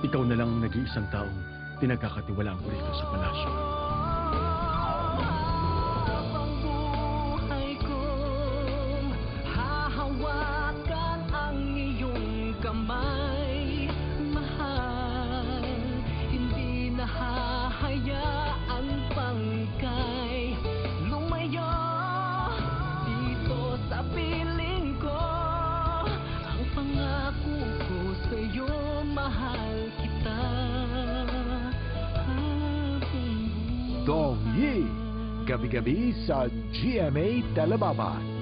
Ikaw na lang ang nag-iisang taong pinagkakatiwalaan ko rito sa palasyo. Buhay. Dong Yi, gabi-gabi sa GMA Telebaba.